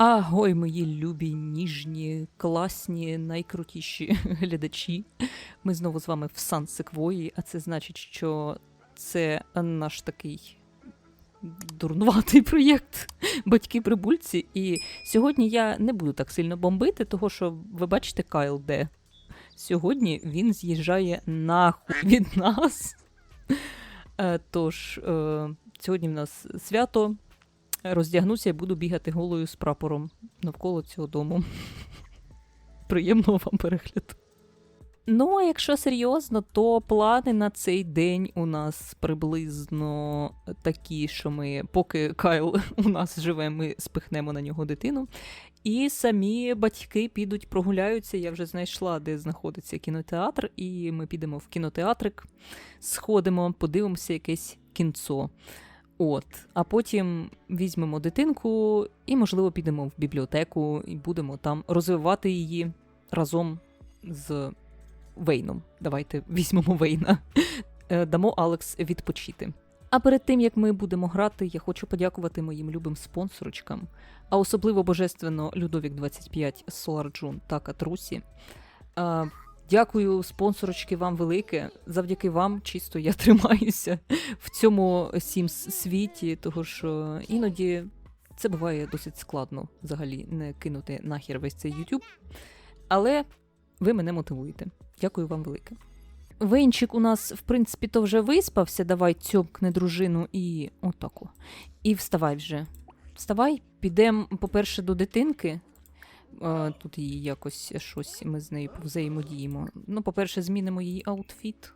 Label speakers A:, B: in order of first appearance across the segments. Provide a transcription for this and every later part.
A: Агой, мої любі, ніжні, класні, найкрутіші глядачі. Ми знову з вами в Сан Секвої, а це значить, що це наш такий дурнуватий проєкт Батьки прибульці. І сьогодні я не буду так сильно бомбити, того що ви бачите Кайл де. Сьогодні він з'їжджає нахуй від нас. Е, Тож, е, сьогодні в нас свято. Роздягнуся і буду бігати голою з прапором навколо цього дому. Приємного вам перегляду. Ну, а якщо серйозно, то плани на цей день у нас приблизно такі, що ми, поки Кайл у нас живе, ми спихнемо на нього дитину. І самі батьки підуть прогуляються. Я вже знайшла, де знаходиться кінотеатр, і ми підемо в кінотеатрик, сходимо, подивимося якесь кінцо. От, а потім візьмемо дитинку і, можливо, підемо в бібліотеку і будемо там розвивати її разом з Вейном. Давайте візьмемо Вейна. Е, Дамо Алекс відпочити. А перед тим як ми будемо грати, я хочу подякувати моїм любим спонсорочкам, а особливо божественно Людовік 25 Solar June та Катрусі. Дякую, спонсорочки, вам велике. Завдяки вам чисто я тримаюся в цьому Sims світі, того що іноді це буває досить складно взагалі не кинути нахер весь цей YouTube. Але ви мене мотивуєте. Дякую вам велике. Венчик у нас, в принципі, то вже виспався. Давай цьомкни дружину і отако. І вставай вже. Вставай, підемо, по-перше, до дитинки. Тут її якось щось ми з нею взаємодіємо. Ну, по-перше, змінимо її аутфіт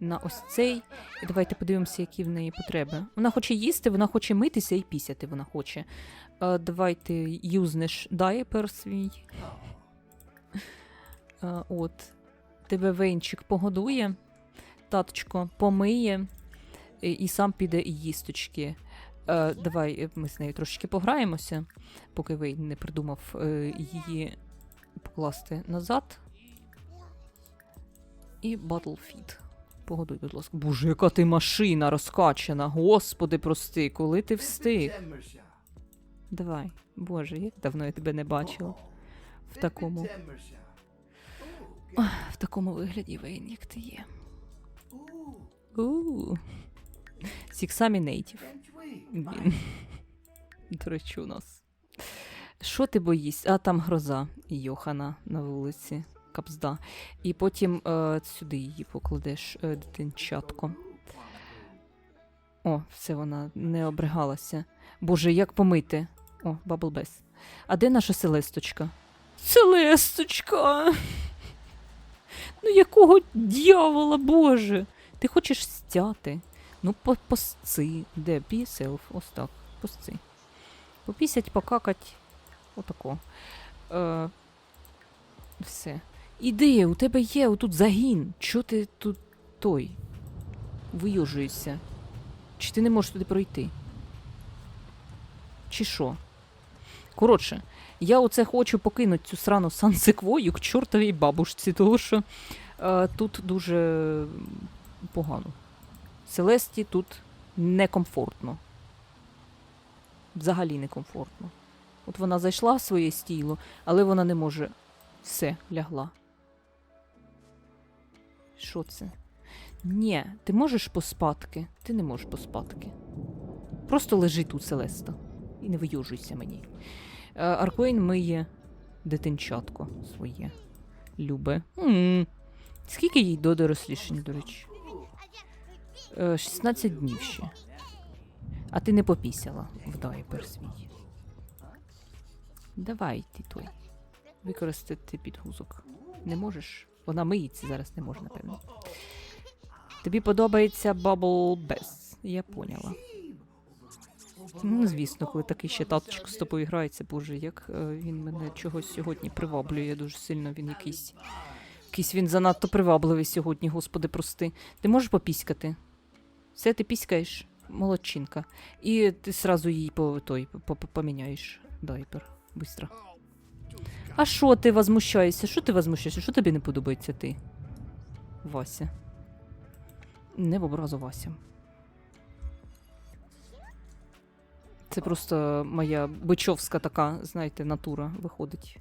A: на ось цей. І давайте подивимося, які в неї потреби. Вона хоче їсти, вона хоче митися і пісяти вона хоче. Давайте юзнеш дайпер свій. От. Тебе венчик погодує, таточко помиє і сам піде і їсточки. Е, давай е, ми з нею трошечки пограємося, поки Вейн не придумав е, її покласти назад. І Battlefield. Погодуй, будь ласка. Боже, яка ти машина розкачана. Господи, прости, коли ти встиг. Давай, Боже, як давно я тебе не бачила. В такому, в такому вигляді Вейн, як ти є. Сіксамі нейтів. Він. Нас. Що ти боїшся? А там гроза Йохана на вулиці. Капзда. І потім е, сюди її покладеш, е, дитинчатко. О, все вона не обригалася. Боже, як помити? О, Баблбес. А де наша Селесточка? Селесточка! Ну якого дьявола, Боже? Ти хочеш стяти? Ну, по- посци. Де? Be yourself. Ось так. Посци. Попісять, покакать. Отако. Е, все. Іди, у тебе є отут загін. Чого ти тут той? Виюжуєшся? Чи ти не можеш туди пройти? Чи що? Коротше, я оце хочу покинути цю срану сансеквою к чортовій бабушці, тому що е, тут дуже погано. Селесті тут некомфортно. Взагалі некомфортно. От вона зайшла в своє стіло, але вона не може. Все, лягла. Що це? Ні, ти можеш поспадки? Ти не можеш поспадки. Просто лежи тут, Селеста. І не вийожуйся мені. Е, миє дитинчатко своє. Любе. м Скільки їй до дорослішень, до речі? Е, 16 днів ще. А ти не попісяла в дайпер свій. Давай ти той. Використати підгузок. Не можеш? Вона миється зараз не може, напевно. Тобі подобається Bubble Bass. Я поняла. Ну, звісно, коли такий ще таточко з тобою грається, боже, як е, він мене чогось сьогодні приваблює дуже сильно. Він якийсь. Якийсь він занадто привабливий сьогодні, господи, прости. Ти можеш попіськати? Все, ти піськаєш, молодчинка. І ти сразу їй по той по- поміняєш дайпер. Быстро. А що ти возмущаєшся? Що ти возмущаєшся? Що тобі не подобається ти? Вася. Не в образу Вася. Це просто моя бичовська така, знаєте, натура виходить.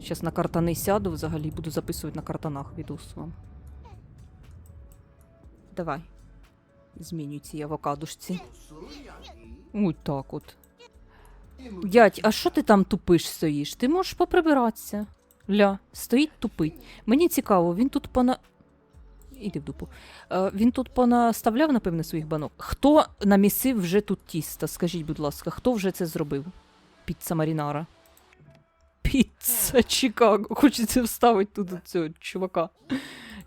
A: Зараз на картани сяду взагалі, буду записувати на картанах відос вам. Давай. Змінюй ці авокадушці. Ой, так от. Дядь, а що ти там тупиш стоїш? Ти можеш поприбиратися. Ля, стоїть тупить. Мені цікаво, він тут пона. Іди в дупу. Е, він тут понаставляв, напевне, своїх банок. Хто намісив вже тут тісто? Скажіть, будь ласка, хто вже це зробив? Піца Марінара. Піца Чикаго. Хочеться вставити тут цього чувака.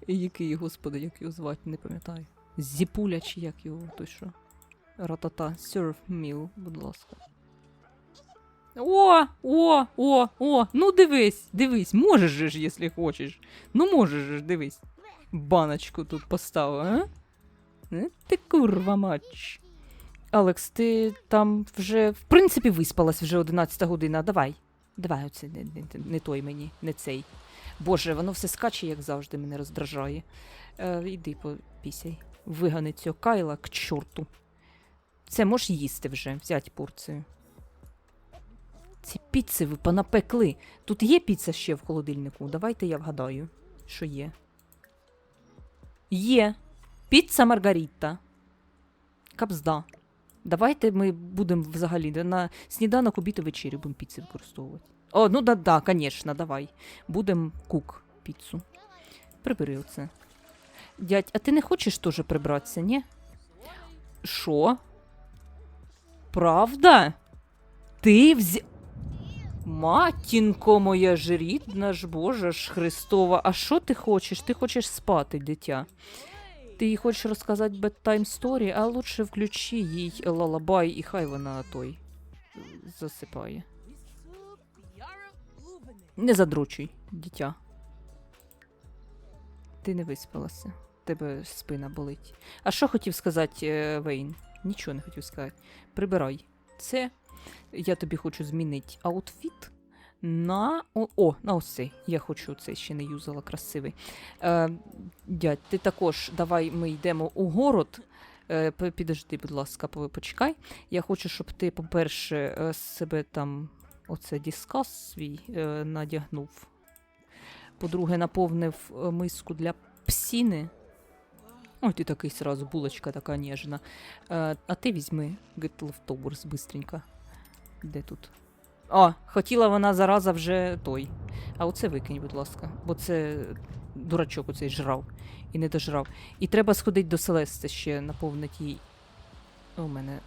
A: Який, господи, як його звати, не пам'ятаю. Зіпуля чи як його, той що. Ратата. Serve meal, будь ласка. О, о, о, о, ну дивись, дивись, можеш же ж, якщо хочеш. Ну можеш же дивись. Баночку тут поставив, а? Е, Ти курва матч. Алекс, ти там вже, в принципі, виспалась вже 11 година. Давай. Давай, оце не, не, не той мені, не цей. Боже, воно все скаче, як завжди, мене роздражає. Е, іди попісяй. Вигани цього кайла к чорту. Це можеш їсти вже, взять порцію. Ці піци ви понапекли. Тут є піца ще в холодильнику? Давайте я вгадаю, що є. Є. Піца Маргаріта. Капзда. Давайте ми будемо взагалі на сніданок, обід і вечерю будемо піци використовувати. О, ну да-да, звісно, давай. Будемо кук піцу. Прибери оце. Дядь, а ти не хочеш теж прибратися, ні? Що? Правда? Ти взя... Матінко моя ж рідна ж Божа ж Христова. А що ти хочеш? Ти хочеш спати, дитя. Ти їй хочеш розказати bedtime story, а лучше включи їй лалабай, і хай вона той е, засипає. Не задручуй, дитя. Ти не виспалася. Тебе спина болить. А що хотів сказати е, Вейн? Нічого не хотів сказати. Прибирай. Це я тобі хочу змінити аутфіт на. О, о на ось цей. Я хочу цей ще не юзала, красивий. Е, дядь, ти також давай ми йдемо у город. Е, підожди, будь ласка, по- почекай. Я хочу, щоб ти, по-перше, е, себе там оце діскас свій е, надягнув. По-друге, наповнив е, миску для псіни. Ой, ти такий сразу, булочка така ніжна. Е, а ти візьми leftovers бистренько. Де тут? О, хотіла вона зараза вже той. А оце викинь, будь ласка, бо це дурачок оцей жрав і не дожрав. І треба сходити до Селести ще наповнити їй. У мене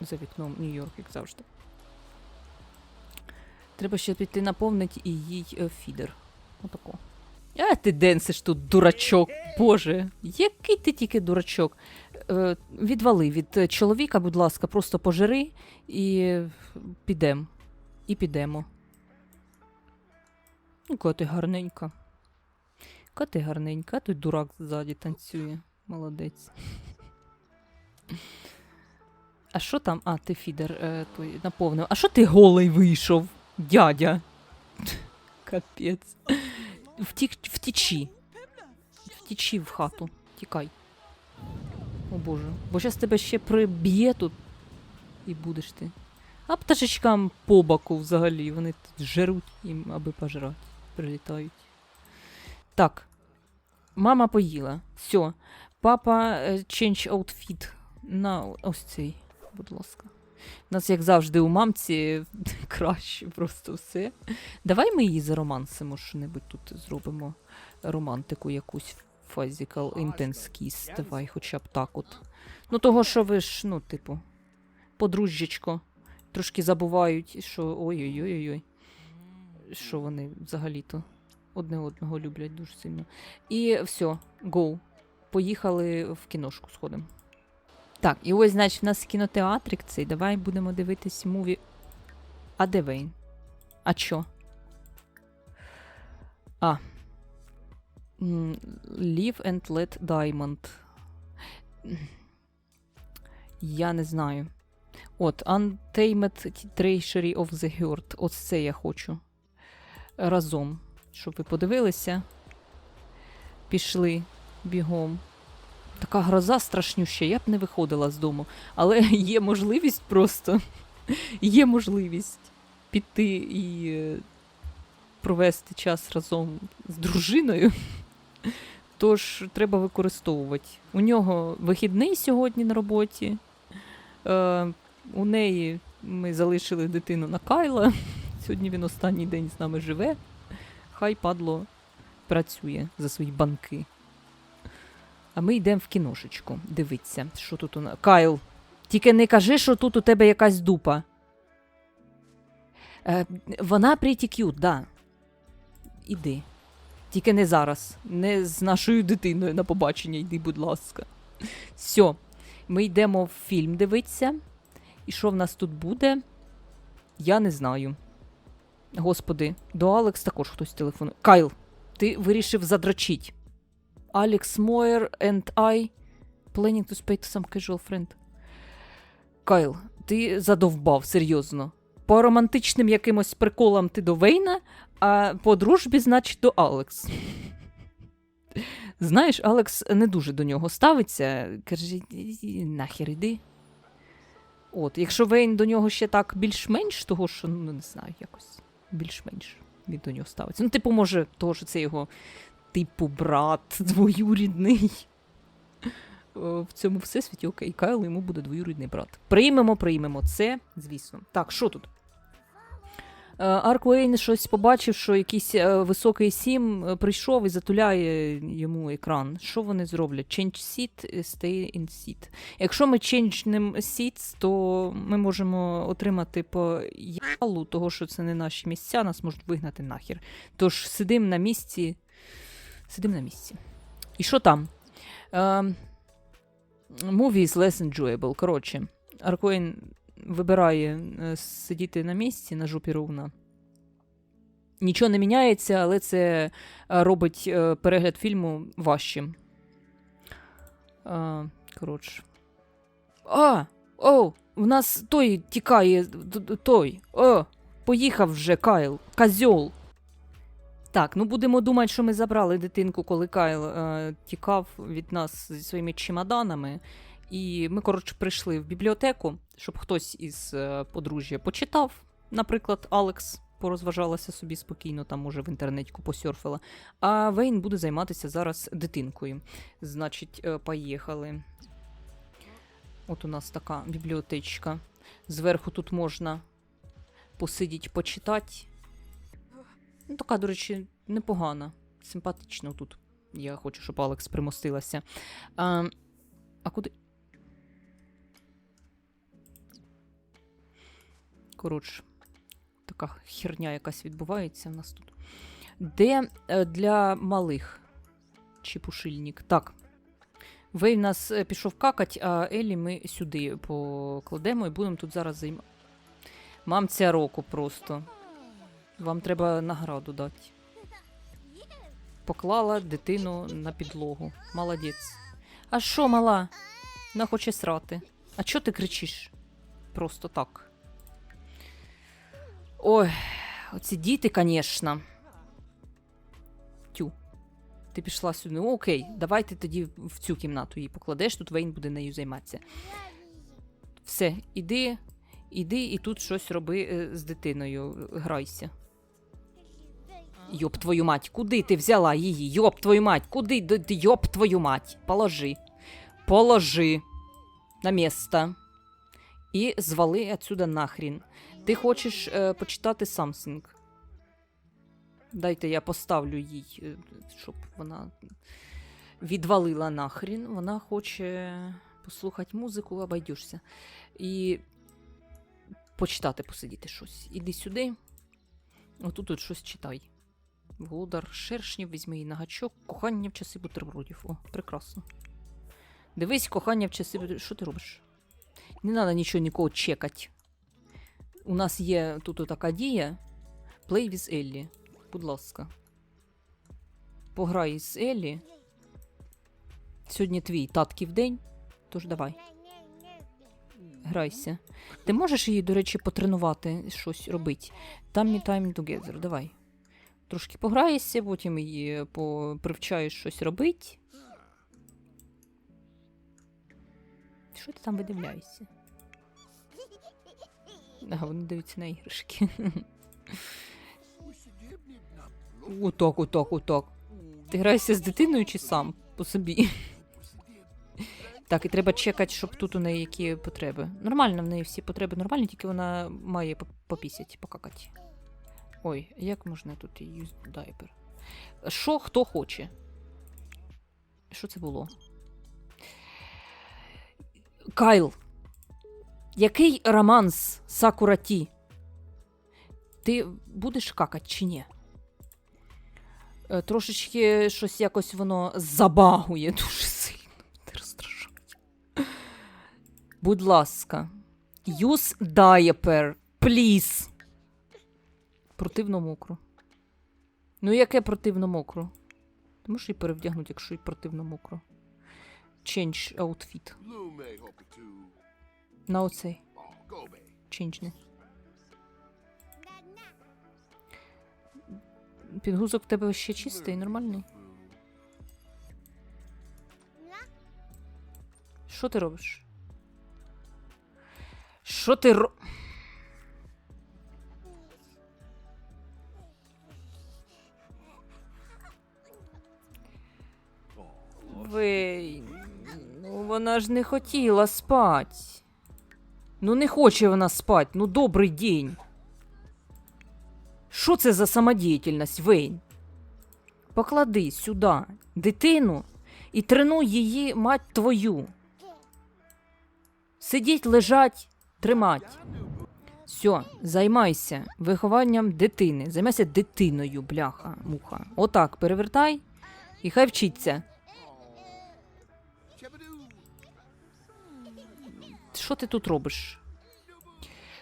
A: за вікном Нью-Йорк, як завжди. Треба ще піти наповнити і їй е, фідер. Отако. А ти денсиш тут, дурачок. Боже, який ти тільки дурачок. Е, відвали від е, чоловіка, будь ласка, просто пожири і підемо. І підемо. Ну, Яка ти гарненька. Яка ти гарненька, а той дурак ззаді танцює. Молодець. А що там? А, ти фідер е, той наповнив. А що ти голий вийшов, дядя? Капець. Втік, втічі. Втічі в хату. Тікай. О боже. Бо зараз тебе ще приб'є тут. І будеш ти. А пташечкам по боку взагалі. Вони тут жеруть їм, аби пожрати. Прилітають. Так. Мама поїла. Все. Папа е, change outfit на ось цей, будь ласка. У нас, як завжди, у мамці краще просто все. Давай ми її заромансимо, що-небудь тут зробимо романтику якусь physical intense kiss. Давай, хоча б так от. Ну, того, що ви ж, ну, типу, подружжячко, трошки забувають, що ой-ой-ой-ой. Що вони взагалі-то одне одного люблять дуже сильно. І все, go. Поїхали в кіношку сходимо. Так, і ось, значить, в нас кінотеатрик цей. Давай будемо дивитись муві. А де Вейн? А чо? А. Live and let Diamond. Я не знаю. От, Untamed Treasury of the Hurt. Ось це я хочу. Разом. Щоб ви подивилися. Пішли бігом. Така гроза страшнюща, я б не виходила з дому. Але є можливість просто є можливість піти і е, провести час разом з дружиною. Тож треба використовувати. У нього вихідний сьогодні на роботі. Е, у неї ми залишили дитину на Кайла. Сьогодні він останній день з нами живе. Хай падло працює за свої банки. А ми йдемо в кіношечку. Дивиться, що тут у нас. Кайл, тільки не кажи, що тут у тебе якась дупа. Е, вона pretty cute, да. Іди. Тільки не зараз. Не з нашою дитиною на побачення йди, будь ласка. Все. Ми йдемо в фільм дивитися. І що в нас тут буде? Я не знаю. Господи, до Алекс також хтось телефонує. Кайл, ти вирішив задрачить. Алекс Мойер and I planning to to some casual friend. Кайл, ти задовбав, серйозно. По романтичним якимось приколам ти до Вейна, а по дружбі, значить, до Алекс. Знаєш, Алекс не дуже до нього ставиться. Каже, нахер іди. От, якщо Вейн до нього ще так більш-менш, того що, ну не знаю, якось більш-менш він до нього ставиться. Ну, типу, може, того, що це його, типу, брат двоюрідний. В цьому всесвіті, окей, Кайл йому буде двоюрідний брат. Приймемо, приймемо це, звісно. Так, що тут? Е, Арк Уейн щось побачив, що якийсь е, високий сім е, прийшов і затуляє йому екран. Що вони зроблять? Change seat, stay in seat. Якщо ми ченджнем seats, то ми можемо отримати по ялу, того, що це не наші місця, нас можуть вигнати нахер. Тож сидимо на місці. Сидимо на місці. І що там? Е, movie is less enjoyable. Коротше, Аркоін вибирає е, сидіти на місці на жопі ровна. Нічого не міняється, але це е, робить е, перегляд фільму важчим. Коротше. А! О! В нас той тікає. Той. О! Поїхав вже Кайл. Козьол. Так, ну будемо думати, що ми забрали дитинку, коли Кайл е, тікав від нас зі своїми чемоданами. І ми, коротше, прийшли в бібліотеку, щоб хтось із е, подружжя почитав. Наприклад, Алекс порозважалася собі спокійно, там може в інтернетіку посьорфила. А Вейн буде займатися зараз дитинкою. Значить, е, поїхали. От у нас така бібліотечка. Зверху тут можна посидіти, почитати. Ну, така, до речі, непогана, симпатично тут. Я хочу, щоб Алекс примостилася. А, а куди? Коротше, така херня якась відбувається в нас тут. Де е, для малих чепушильник? Так. Вей в нас е, пішов какать, а Елі ми сюди покладемо і будемо тут зараз займати. Мамця року просто. Вам треба награду дати. Поклала дитину на підлогу. Молодець. А що, мала? Вона хоче срати. А чого ти кричиш? Просто так. Ой, оці діти, звісно. Тю. Ти пішла сюди. Ну, окей, давай ти тоді в цю кімнату її покладеш, тут Вейн буде нею займатися. Все, іди, іди і тут щось роби е, з дитиною. Грайся. Йоп твою мать, куди ти взяла її? Йоп твою мать, куди? Д- твою мать. Положи. Положи на місто. І звали отсюда нахрін. Ти хочеш е, почитати something? Дайте я поставлю їй, е, щоб вона відвалила нахрін. Вона хоче послухати музику, обойдешся. І почитати, посидіти щось. Іди сюди. Отут от щось читай. Володар шершнів, візьми її на гачок, кохання в часи бутербродів. О, прекрасно. Дивись, кохання в часи бутербродів. Що ти робиш? Не треба нічого нікого чекати. У нас є тут така дія. Play with Ellie. Будь ласка. Пограй з Еллі. Сьогодні твій татків день. Тож давай. Грайся. Ти можеш її, до речі, потренувати щось робити? Там me time together, давай. Трошки пограєшся, потім її по- привчаєш щось робити. Що ти там видивляєшся? А вони дивляться на іграшки. Отак, отак, отак. Ти граєшся з дитиною чи сам по собі? Так, і треба чекати, щоб тут у неї які потреби. Нормально, в неї всі потреби нормальні, тільки вона має поп- попісять, покакати. Ой, як можна тут use diaper? Що хто хоче? Що це було? Кайл. Який романс Сакураті? Ти будеш какать чи ні? Е, Трошечки щось якось воно забагує дуже сильно. Будь ласка. Use diaper, please. Противно мокро. Ну, яке противно мокро? Ти можеш її перевдягнути, якщо їй противно мокро. Change outfit. На оцей.
B: Gobe.
A: Чинчне. Підгузок в тебе ще чистий, нормальний. Що ти робиш? Що ти ро... Ви... Ну, вона ж не хотіла спать. Ну не хоче вона спать, ну добрий день. Що це за самодіяльність, Вейн? Поклади сюди дитину і тренуй її мать твою. Сидіть, лежать, тримать. Все, займайся вихованням дитини. Займайся дитиною, бляха, муха. Отак, перевертай і хай вчиться. Що ти тут робиш?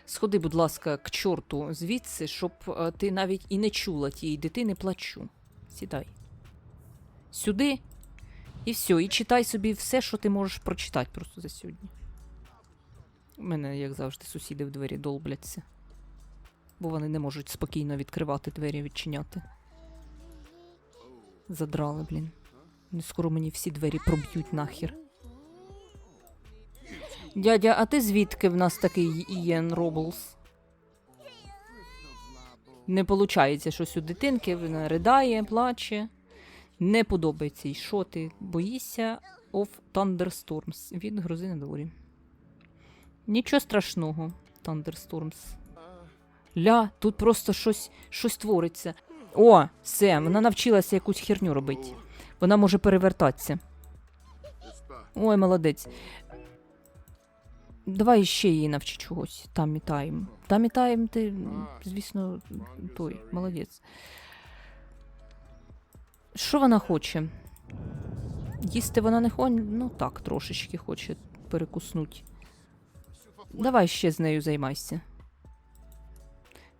A: Сходи, будь ласка, к чорту звідси, щоб е, ти навіть і не чула тієї дитини плачу. Сідай. Сюди. І все, і читай собі все, що ти можеш прочитати просто за сьогодні. У мене, як завжди, сусіди в двері долбляться. Бо вони не можуть спокійно відкривати двері, відчиняти. Задрали, блін. Скоро мені всі двері проб'ють нахер. Дядя, а ти звідки в нас такий Ієн Роблс? Не виходить, щось у дитинки, вона ридає, плаче. Не подобається їй. Що ти? Боїшся of Thunderstorms від грози на дворі. Нічого страшного, Thunderstorms. Ля, тут просто щось, щось твориться. О, все, вона навчилася якусь херню робити. Вона може перевертатися. Ой, молодець. Давай ще її навчи чогось. Там і тайм. Там і тайм, ти, звісно, той, молодець. Що вона хоче? Їсти вона не хоче, ну так, трошечки хоче перекуснути. Давай ще з нею займайся.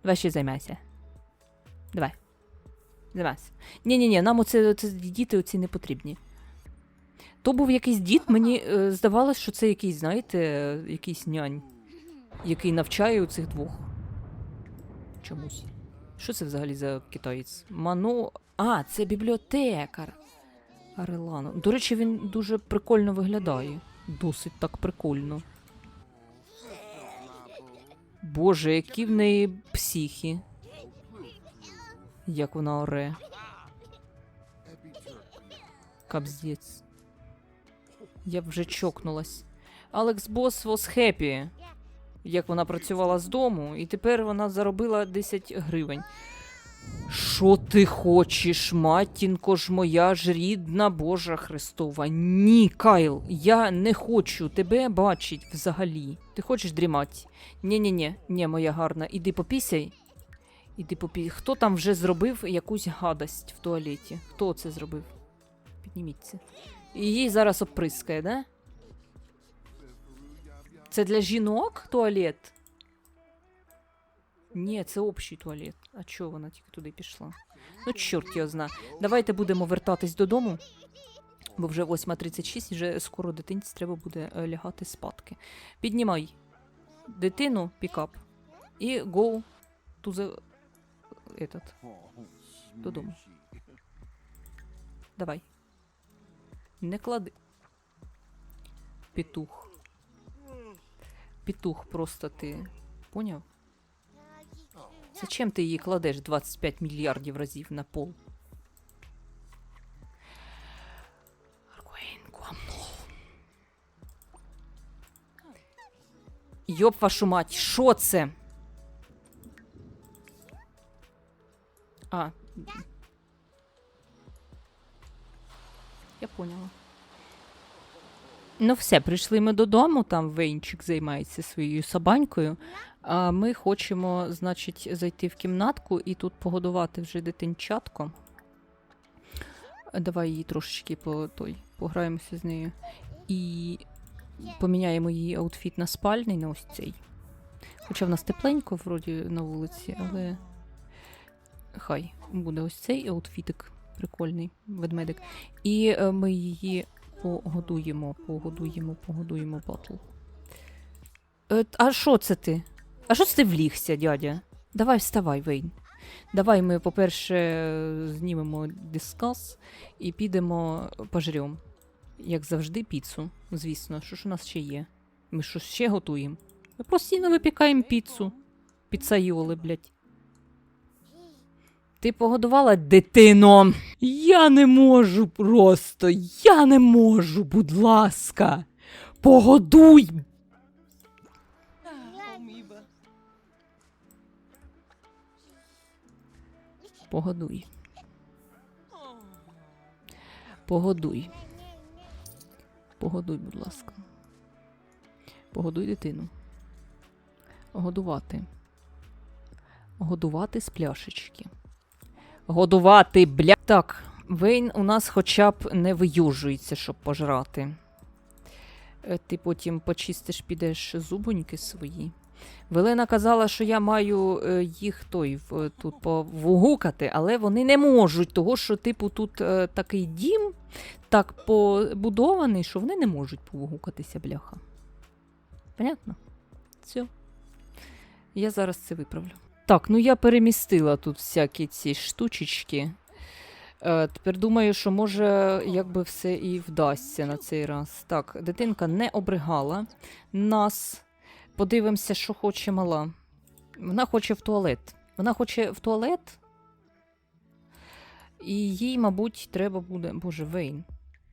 A: Давай ще займайся. Давай. Займайся. Ні-ні-ні, нам оце, оце діти оці не потрібні. То був якийсь дід, мені е, здавалось, що це якийсь, знаєте, якийсь нянь, який навчає у цих двох. Чомусь. Що це взагалі за китаєць? Ману. А, це бібліотекар. Арелано. До речі, він дуже прикольно виглядає. Досить так прикольно. Боже, які в неї психі. Як вона оре. Капздець. Я вже чокнулась. Алекс Бос was happy. Як вона працювала з дому, і тепер вона заробила 10 гривень. Що ти хочеш, матінко ж моя ж рідна Божа Христова? Ні, Кайл, я не хочу тебе бачить взагалі. Ти хочеш дрімати? Ні-ні-ні, ні, моя гарна, іди попісяй. Іди попі... Хто там вже зробив якусь гадость в туалеті? Хто це зробив? Підніміться. І їй зараз оприскає, да? Це для жінок туалет? Ні, це общий туалет. А чого вона тільки туди пішла? Ну, чорт його зна. Давайте будемо вертатись додому. Бо вже 8.36, і вже скоро дитинці треба буде е, лягати спадки. Піднімай дитину, пікап, і go to the... Этот. Додому. Давай. Не клади. Петух. Петух просто ти. Поняв? Зачем ти її кладеш 25 мільярдів разів на пол? Йоп вашу мать, що це? А. Я поняла. Ну, все, прийшли ми додому, там Вейнчик займається своєю собанькою. А ми хочемо, значить, зайти в кімнатку і тут погодувати вже дитинчатко. Давай її трошечки по той, пограємося з нею. І поміняємо її аутфіт на спальний, на ось цей. Хоча в нас тепленько, вроді, на вулиці, але хай буде ось цей аутфітик прикольний, ведмедик. І е, ми її погодуємо, погодуємо, погодуємо батл. Е, а що це ти? А що це ти влігся, дядя? Давай вставай, Вейн. Давай ми, по-перше, знімемо дискас і підемо пожрем. Як завжди, піцу, звісно. Що ж у нас ще є? Ми що ще готуємо? Ми постійно випікаємо піцу. Піцайоли, блядь. Ти погодувала дитино? Я не можу просто. Я не можу, будь ласка. Погодуй. Погодуй. Погодуй. Погодуй, будь ласка. Погодуй дитину. Годувати. Годувати з пляшечки. Годувати, бля. Так, Вейн у нас хоча б не виюжується, щоб пожрати. Е, Ти потім почистиш, підеш зубоньки свої. Велена казала, що я маю е, їх той тут повугукати, але вони не можуть, того що, типу, тут е, такий дім так побудований, що вони не можуть повугукатися, бляха. Понятно? Все. Я зараз це виправлю. Так, ну я перемістила тут всякі ці штучечки. Е, тепер думаю, що може якби все і вдасться на цей раз. Так, дитинка не обригала нас. Подивимося, що хоче мала. Вона хоче в туалет. Вона хоче в туалет. І їй, мабуть, треба буде. Боже, Вейн.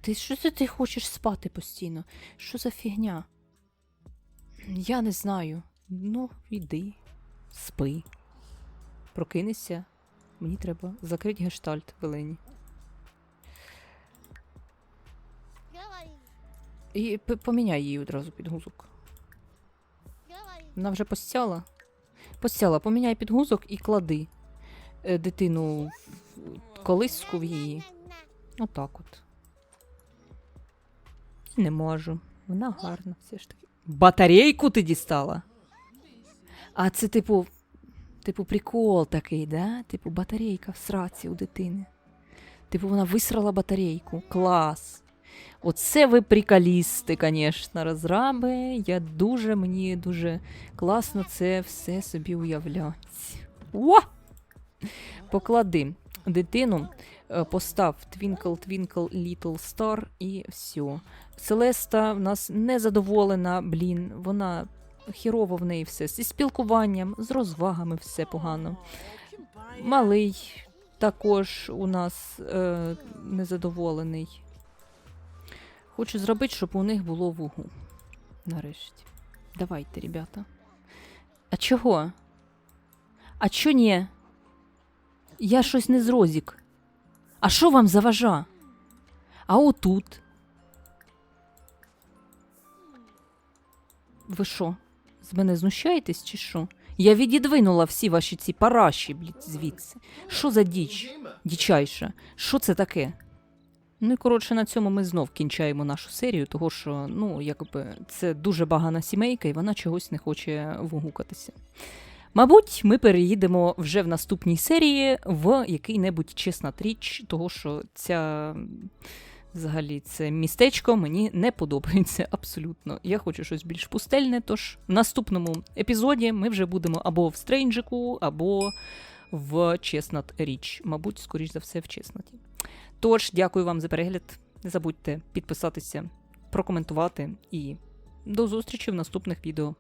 A: Ти що це ти хочеш спати постійно? Що за фігня? Я не знаю. Ну, іди, спи. Прокинешся. Мені треба закрити гештальт Велені. І поміняй її одразу підгузок. Вона вже постяла. Постяла, поміняй підгузок і клади е, дитину колиску в її. Отак от. Не можу. Вона гарна, все ж таки. Батарейку ти дістала? А це, типу, типу, прикол такий, да? Типу, батарейка в сраці у дитини. Типу, вона висрала батарейку. Клас. Оце ви приколісти, звісно, розраби. Я дуже, мені дуже класно це все собі уявляти. О! Поклади дитину, е, постав Twinkle Twinkle Little Star і все. Селеста в нас незадоволена, блін, вона хірово в неї все. Зі спілкуванням, з розвагами все погано. Малий також у нас е, незадоволений. Хочу зробити, щоб у них було вугу. Нарешті. Давайте, ребята. А чого? А чо ні? Я щось не зрозік. А що вам заважа? А отут? Ви що? З мене знущаєтесь чи що? Я відідвинула всі ваші ці параші, блядь, звідси. Що за діч? Дічайша. Що це таке? Ну і коротше, на цьому ми знов кінчаємо нашу серію, того що, ну, якби це дуже багана сімейка, і вона чогось не хоче вгукатися. Мабуть, ми переїдемо вже в наступній серії в який-небудь чесна річ, того що ця. Взагалі, це містечко мені не подобається абсолютно. Я хочу щось більш пустельне. Тож в наступному епізоді ми вже будемо або в Стрейнджику, або в Чеснат Річ. Мабуть, скоріш за все, в Чеснаті. Тож, дякую вам за перегляд. Не забудьте підписатися, прокоментувати і до зустрічі в наступних відео.